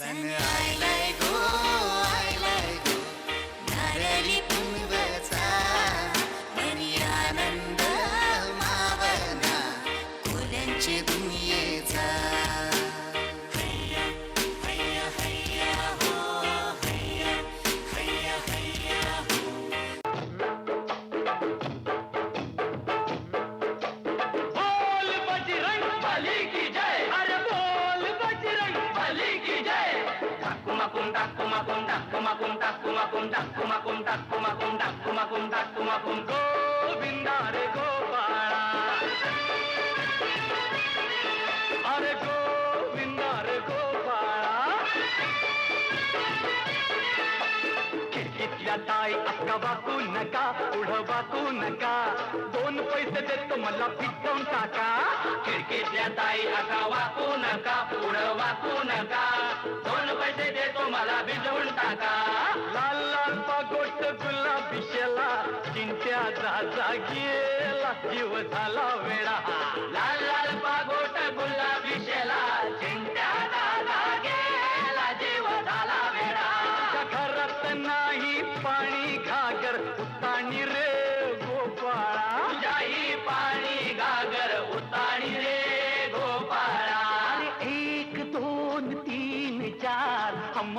and the island. Govinda रे गोपाळा अरे गोविंदा रे गोपाळा खिडकीतल्या ताई अक्का वाकू नका पुढं वाकू नका दोन पैसे देतो मला पिटवून टाका खिडकीतल्या ताई अक्का वाकू नका पुढं वाकू नका मला भिजवून टाका. लाल लाल पागोट गुलाबी शेला चिंट्या जा गेला जीव झाला वेळा लाल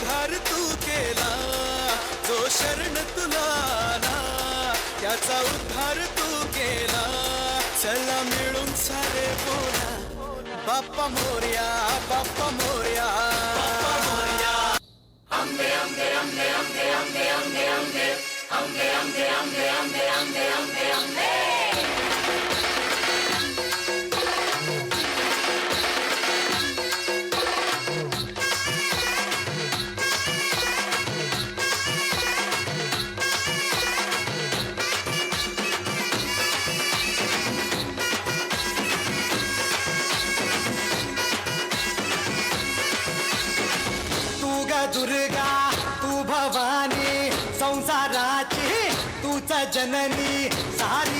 उद्धार तू केला जो शरण तुला आला त्याचा उद्धार तू केला चला मिळून सारे बोला बाप्पा मोर्या बाप्पा मोरया आंबे आंबे आंबे आंबे दुर्गा तू भवानी संसाराची तूच जननी सारी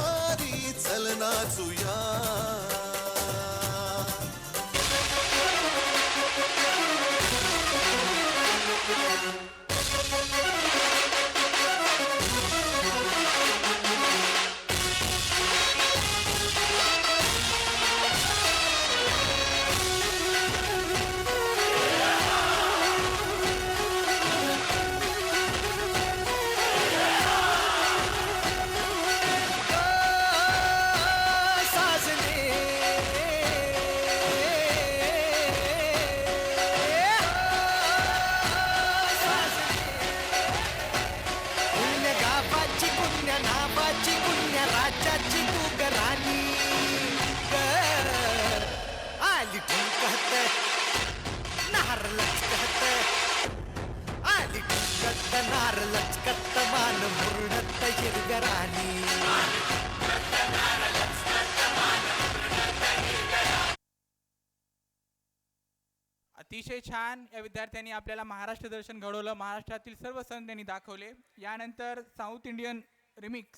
नाचूया. तू ग. राणी ग. आली ठुमकत नार लचकत. आली ठुमकत नार लचकत. मान मुरडत हिरगराणी अतिशय छान या विद्यार्थ्यांनी आपल्याला महाराष्ट्र दर्शन घडवलं. महाराष्ट्रातील सर्व सण त्यांनी दाखवले. यानंतर साऊथ इंडियन रिमिक्स